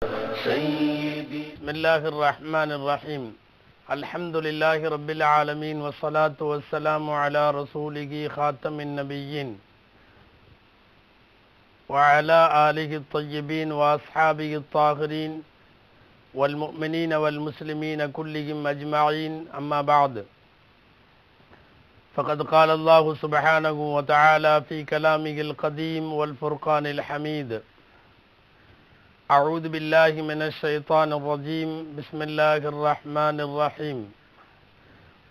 بسم الله الرحمن الرحيم. الحمد لله رب العالمين والصلاة والسلام على رسوله خاتم النبيين وعلى آله الطيبين وأصحابه الطاهرين والمؤمنين والمسلمين كلهم أجمعين. أما بعد فقد قال الله سبحانه وتعالى في كلامه القديم والفرقان الحميد أعوذ بالله من الشيطان الرجيم بسم الله الرحمن الرحيم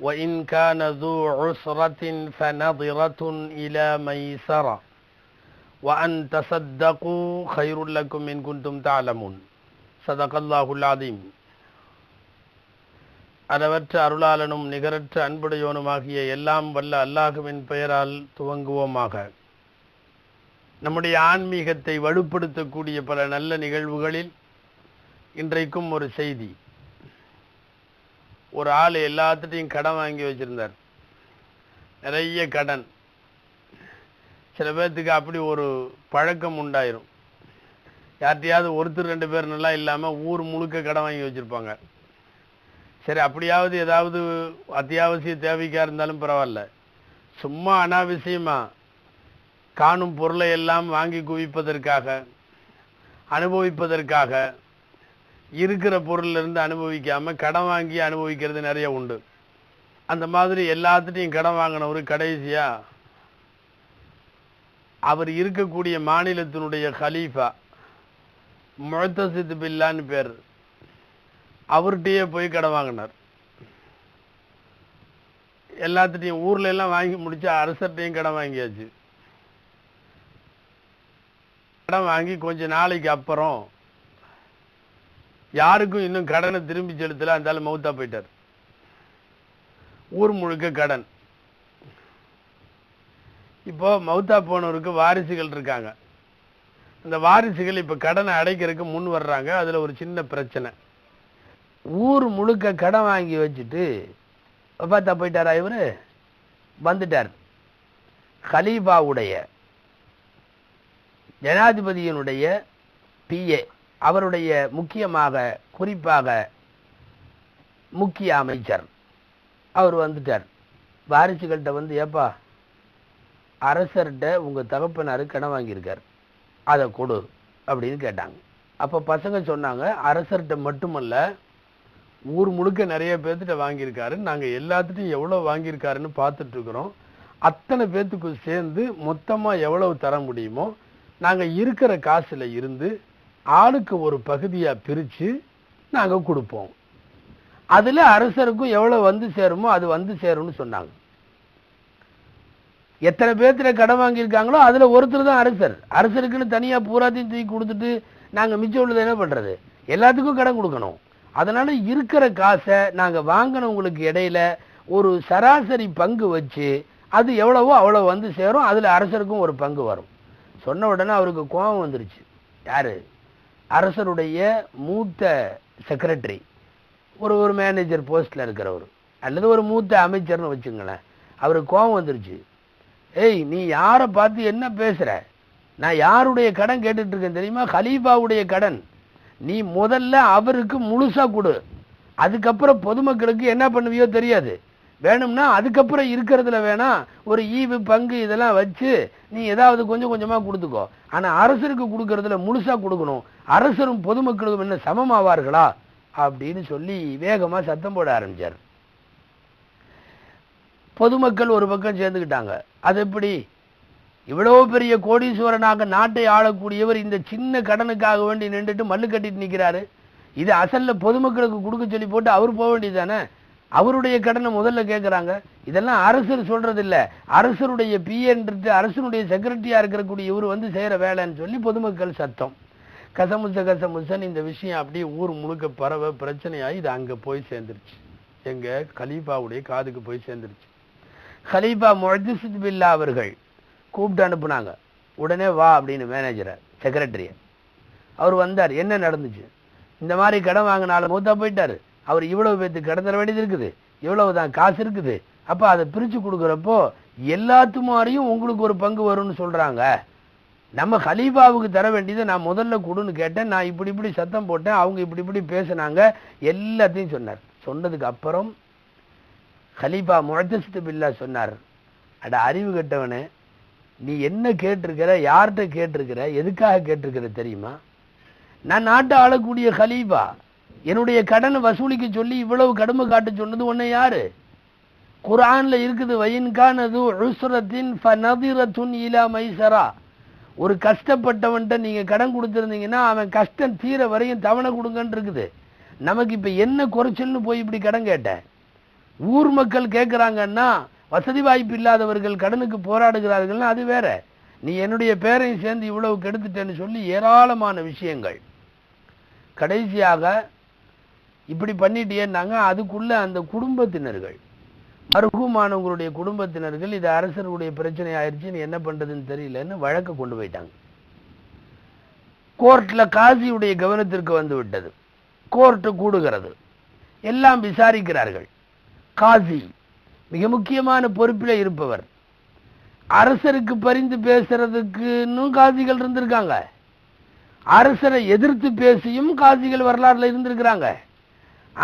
وإن كان ذو عسرة فنظرة إلى ميسرة وأن تصدقوا خير لكم إن كنتم تعلمون صدق الله العظيم அளவற்ற அருளாளனும் நிகரற்ற அன்புடையோனுமாகிய எல்லாம் வல்ல அல்லாஹுவின் பெயரால் துவங்குவோமாக நம்முடைய ஆன்மீகத்தை வலுப்படுத்தக்கூடிய பல நல்ல நிகழ்வுகளில் இன்றைக்கும் ஒரு செய்தி. ஒரு ஆள் எல்லாத்துட்டையும் கடன் வாங்கி வச்சிருந்தார். நிறைய கடன். சில பேர்த்துக்கு அப்படி ஒரு பழக்கம் உண்டாயிரும். யார்கிட்டயாவது ஒருத்தர் ரெண்டு பேர் நல்லா இல்லாமல் ஊர் முழுக்க கடன் வாங்கி வச்சிருப்பாங்க. சரி அப்படியாவது ஏதாவது அத்தியாவசிய தேவைக்கா இருந்தாலும் பரவாயில்ல. சும்மா அனாவசியமா காணும் பொருளை எல்லாம் வாங்கி குவிப்பதற்காக அனுபவிப்பதற்காக இருக்கிற பொருளிலிருந்து இருந்து கடன் வாங்கி அனுபவிக்கிறது நிறைய உண்டு. அந்த மாதிரி எல்லாத்துட்டையும் கடன் வாங்கினவர் கடைசியாக அவர் இருக்கக்கூடிய மாநிலத்தினுடைய கலீஃபா முழத்தசித்து பில்லான்னு பேர். அவர்கிட்டயே போய் கடன் வாங்கினார். எல்லாத்துட்டையும் ஊர்ல எல்லாம் வாங்கி முடிச்சு அரசர்கிட்டையும் கடன் வாங்கியாச்சு. கடன் வாங்கி கொஞ்ச நாளைக்கு அப்புறம் யாருக்கும் இன்னும் கடனை திரும்பி செலுத்தல அந்தாலும் மௌத்தா போயிட்டார். ஊர் முழுக்க கடன். இப்போ மௌத்தா போனவருக்கு வாரிசுகள் இருக்காங்க. இந்த வாரிசுகள் இப்போ கடனை அடைக்கிறதுக்கு முன் வர்றாங்க. அதுல ஒரு சின்ன பிரச்சனை. ஊர் முழுக்க கடன் வாங்கி வச்சுட்டு பார்த்தா போயிட்டாரா இவரு? வந்துட்டார். ஹலீஃபாவுடைய ஜனாதிபதியினுடைய பிஏ அவருடைய முக்கியமாக குறிப்பாக முக்கிய அமைச்சர். அவர் வந்துட்டார். வாரிசுகள்கிட்ட வந்து ஏப்பா அரசர்கிட்ட உங்கள் தகப்பனார் கடன் வாங்கியிருக்கார். அதை கொடு அப்படின்னு கேட்டாங்க. அப்போ பசங்க சொன்னாங்க அரசர்கிட்ட மட்டுமல்ல ஊர் முழுக்க நிறைய பேர்த்திட்ட வாங்கியிருக்காரு. நாங்கள் எல்லாத்துட்டையும் எவ்வளோ வாங்கியிருக்காருன்னு பார்த்துட்ருக்குறோம் அத்தனை பேர்த்துக்கு சேர்ந்து மொத்தமாக எவ்வளவு தர முடியுமோ நாங்கள் இருக்கிற காசில் இருந்து ஆளுக்கு ஒரு பகுதியாக பிரித்து நாங்கள் கொடுப்போம். அதில் அரசருக்கும் எவ்வளோ வந்து சேருமோ அது வந்து சேரும்னு சொன்னாங்க. எத்தனை பேர்த்துல கடன் வாங்கியிருக்காங்களோ அதில் ஒருத்தர் தான் அரசர். அரசருக்குன்னு தனியாக பூராத்தையும் தூக்கி கொடுத்துட்டு நாங்கள் மிச்சம் உள்ளதை என்ன பண்ணுறது எல்லாத்துக்கும் கடன் கொடுக்கணும். அதனால் இருக்கிற காசை நாங்கள் வாங்கினவங்களுக்கு இடையில ஒரு சராசரி பங்கு வச்சு அது எவ்வளவோ அவ்வளோ வந்து சேரும். அதில் அரசருக்கும் ஒரு பங்கு வரும். சொன்ன உடனே அவருக்கு கோபம் வந்துருச்சு. யார்? அரசருடைய மூத்த செக்ரட்டரி ஒரு ஒரு மேனேஜர் போஸ்ட்டில் இருக்கிறவர். அல்லது ஒரு மூத்த அமைச்சர்னு வச்சுங்களேன். அவருக்கு கோபம் வந்துருச்சு. ஏய் நீ யாரை பார்த்து என்ன பேசுகிற நான் யாருடைய கடன் கேட்டுட்ருக்கேன் தெரியுமா? கலீஃபாவுடைய கடன். நீ முதல்ல அவருக்கு முழுசாக கொடு. அதுக்கப்புறம் பொதுமக்களுக்கு என்ன பண்ணுவியோ தெரியாது. வேணும்னா அதுக்கப்புறம் இருக்கிறதுல வேணா ஒரு ஈவு பங்கு இதெல்லாம் வச்சு நீ ஏதாவது கொஞ்சம் கொஞ்சமாக கொடுத்துக்கோ. ஆனால் அரசருக்கு கொடுக்கறதுல முழுசாக கொடுக்கணும். அரசரும் பொதுமக்களுக்கும் என்ன சமமாவார்களா? அப்படின்னு சொல்லி வேகமாக சத்தம் போட ஆரம்பிச்சார். பொதுமக்கள் ஒரு பக்கம் சேர்ந்துக்கிட்டாங்க. அது எப்படி? இவ்வளோ பெரிய கோடீஸ்வரனாக நாட்டை ஆளக்கூடியவர் இந்த சின்ன கடனுக்காக வேண்டி நின்றுட்டு மல்லு கட்டிட்டு நிற்கிறாரு இது அசலில் பொதுமக்களுக்கு கொடுக்க சொல்லி போட்டு அவர் போக வேண்டியது தானே அவருடைய கடனை முதல்ல கேட்குறாங்க இதெல்லாம் அரசர் சொல்றது இல்லை அரசருடைய பிஏன்றது அரசனுடைய செக்ரட்டரியா இருக்கக்கூடிய இவர் வந்து செய்கிற வேலைன்னு சொல்லி பொதுமக்கள் சத்தம். கசமுச கசமுசன் இந்த விஷயம் அப்படியே ஊர் முழுக்க பரவ பிரச்சனையாகி இது அங்கே போய் சேர்ந்துருச்சு. எங்க கலீஃபாவுடைய காதுக்கு போய் சேர்ந்துருச்சு. கலீஃபா முஹத்திஸ் பில்லா அவர்கள் கூப்பிட்டு அனுப்புனாங்க. உடனே வா அப்படின்னு மேனேஜரை செக்ரட்டரிய அவர் வந்தார். என்ன நடந்துச்சு? இந்த மாதிரி கடன் வாங்கினாலும் மூத்தா போயிட்டாரு. அவர் இவ்வளவு பேர்த்து கடந்துட வேண்டியது இருக்குது. இவ்வளவு தான் காசு இருக்குது. அப்போ அதை பிரித்து கொடுக்குறப்போ எல்லாத்து மாதிரியும் உங்களுக்கு ஒரு பங்கு வரும்னு சொல்கிறாங்க நம்ம ஹலீஃபாவுக்கு தர வேண்டியதை நான் முதல்ல கொடுன்னு கேட்டேன். நான் இப்படி இப்படி சத்தம் போட்டேன். அவங்க இப்படி இப்படி பேசுனாங்க. எல்லாத்தையும் சொன்னார். சொன்னதுக்கு அப்புறம் ஹலீஃபா முழத்தசித்து பில்லா சொன்னார். அட அறிவு கெட்டவனே நீ என்ன கேட்டிருக்கிற யார்கிட்ட கேட்டிருக்கிற எதுக்காக கேட்டிருக்கிற தெரியுமா? நான் நாட்டை ஆளக்கூடிய ஹலீஃபா என்னுடைய கடனை வசூலிக்க சொல்லி இவ்வளவு கடுமை காட்ட சொன்னது ஒன்று யாரு? குரானில் இருக்குது வயின்கானது உசுரத்தின் ஃபநதிரத்துன் இலா மைசரா. ஒரு கஷ்டப்பட்டவன்ட்ட நீங்கள் கடன் கொடுத்துருந்தீங்கன்னா அவன் கஷ்டம் தீர வரையும் தவணை கொடுங்கன்னு இருக்குது. நமக்கு இப்போ என்ன குறைச்சல்னு போய் இப்படி கடன் கேட்டேன் ஊர் மக்கள் கேட்குறாங்கன்னா வசதி வாய்ப்பு இல்லாதவர்கள் கடனுக்கு போராடுகிறார்கள்னா அது வேற. நீ என்னுடைய பேரையும் சேர்ந்து இவ்வளவு கெடுத்துட்டேன்னு சொல்லி ஏராளமான விஷயங்கள். கடைசியாக இப்படி பண்ணிட்டேன்னாங்க அதுக்குள்ள அந்த குடும்பத்தினர்கள் அருகுமானவங்களுடைய குடும்பத்தினர்கள் இது அரசருடைய பிரச்சனை ஆயிடுச்சுன்னு என்ன பண்றதுன்னு தெரியலன்னு வழக்க கொண்டு போயிட்டாங்க. கோர்ட்ல காசியுடைய கவனத்திற்கு வந்து விட்டது. கோர்ட்டு கூடுகிறது. எல்லாம் விசாரிக்கிறார்கள். காசி மிக முக்கியமான பொறுப்பில் இருப்பவர். அரசருக்கு பரிந்து பேசுறதுக்குன்னு காசிகள் இருந்திருக்காங்க. அரசரை எதிர்த்து பேசியும் காசிகள் வரலாறுல இருந்திருக்கிறாங்க.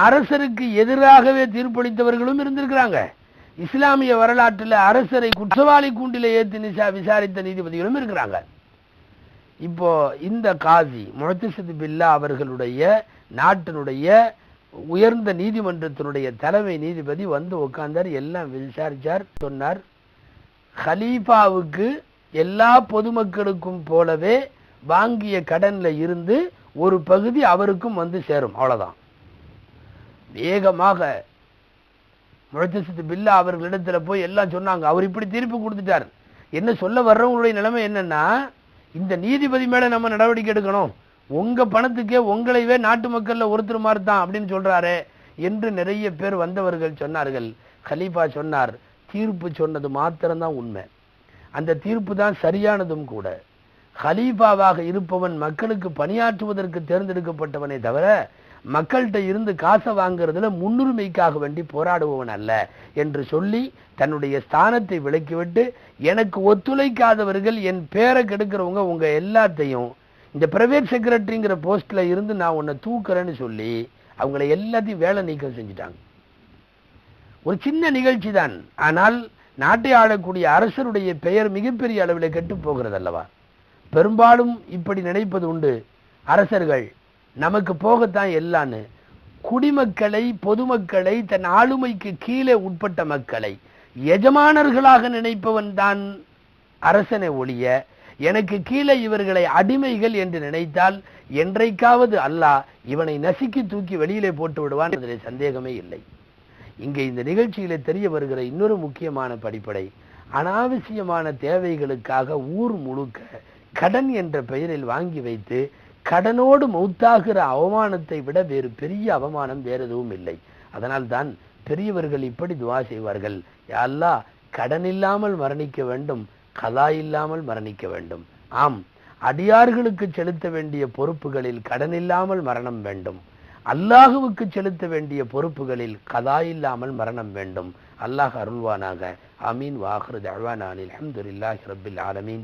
அரசருக்கு எதிராகவே தீர்ப்பளித்தவர்களும் இருந்திருக்கிறாங்க. இஸ்லாமிய வரலாற்றில் அரசரை குற்றவாளி கூண்டில ஏற்று நிசா விசாரித்த நீதிபதிகளும் இருக்கிறாங்க. இப்போ இந்த காசி முழத்திசத்து பில்லா அவர்களுடைய நாட்டினுடைய உயர்ந்த நீதிமன்றத்தினுடைய தலைமை நீதிபதி வந்து உட்கார்ந்தார் எல்லாம் விசாரிச்சார் சொன்னார். ஹலீஃபாவுக்கு எல்லா பொதுமக்களுக்கும் போலவே வாங்கிய கடனில் இருந்து ஒரு பகுதி அவருக்கும் வந்து சேரும் அவ்வளோதான் வேகமாக முழத்தசத்து பில்லா அவர்களிடத்துல போய் எல்லாம் சொன்னாங்க. அவர் இப்படி தீர்ப்பு கொடுத்துட்டார். என்ன சொல்ல வர்றவங்களுடைய நிலைமை என்னன்னா இந்த நீதிபதி மேல நம்ம நடவடிக்கை எடுக்கணும். உங்க பணத்துக்கே உங்களைவே நாட்டு மக்கள்ல ஒருத்தர் மாதிரி தான் அப்படின்னு சொல்றாரு என்று நிறைய பேர் வந்தவர்கள் சொன்னார்கள். கலீஃபா சொன்னார் தீர்ப்பு சொன்னது மாத்திரம்தான் உண்மை. அந்த தீர்ப்பு தான் சரியானதும் கூட. ஹலீஃபாவாக இருப்பவன் மக்களுக்கு பணியாற்றுவதற்கு தேர்ந்தெடுக்கப்பட்டவனே தவிர மக்கள்கிட்ட இருந்து காசை வாங்குறதுல முன்னுரிமைக்காக வேண்டி போராடுபவன் அல்ல என்று சொல்லி தன்னுடைய ஸ்தானத்தை விலக்கிவிட்டு எனக்கு ஒத்துழைக்காதவர்கள் என் பேரை கெடுக்கிறவங்க உங்க எல்லாத்தையும் இந்த பிரைவேட் செக்ரட்டரிங்கிற போஸ்ட்ல இருந்து நான் உன்னை தூக்குறேன்னு சொல்லி அவங்களை எல்லாத்தையும் வேலை நீக்கம் செஞ்சுட்டாங்க. ஒரு சின்ன நிகழ்ச்சி தான். ஆனால் நாட்டை ஆளக்கூடிய அரசருடைய பெயர் மிகப்பெரிய அளவில் கெட்டு போகிறது அல்லவா பெரும்பாலும் இப்படி நினைப்பது உண்டு. அரசர்கள் நமக்கு போகத்தான் எல்லான்னு. குடிமக்களை பொதுமக்களை தன் ஆளுமைக்கு கீழே உட்பட்ட மக்களை எஜமானர்களாக நினைப்பவன் தான் அரசனை ஒழிய எனக்கு கீழே இவர்களை அடிமைகள் என்று நினைத்தால் என்றைக்காவது அல்லாஹ் இவனை நசுக்கி தூக்கி வெளியிலே போட்டு விடுவான் அதில் சந்தேகமே இல்லை. இங்கே இந்த நிகழ்ச்சியில தெரிய வருகிற இன்னொரு முக்கியமான படிப்படை அனாவசியமான தேவைகளுக்காக ஊர் முழுக்க கடன் என்ற பெயரில் வாங்கி வைத்து கடனோடு மௌத்தாகிற அவமானத்தை விட வேறு பெரிய அவமானம் வேற எதுவும் இல்லை. அதனால் தான் பெரியவர்கள் இப்படி துவா செய்வார்கள். யா கடன் இல்லாமல் மரணிக்க வேண்டும் கலா இல்லாமல் மரணிக்க வேண்டும். ஆம் அடியார்களுக்கு செலுத்த வேண்டிய பொறுப்புகளில் கடன் இல்லாமல் மரணம் வேண்டும். அல்லாஹுவுக்கு செலுத்த வேண்டிய பொறுப்புகளில் கதா இல்லாமல் மரணம் வேண்டும். அல்லாஹ் அருள்வானாக. அமீன் வாஹர் தழ்வானானில் அஹமதுல்லாஹி ரபில் ஆலமீன்.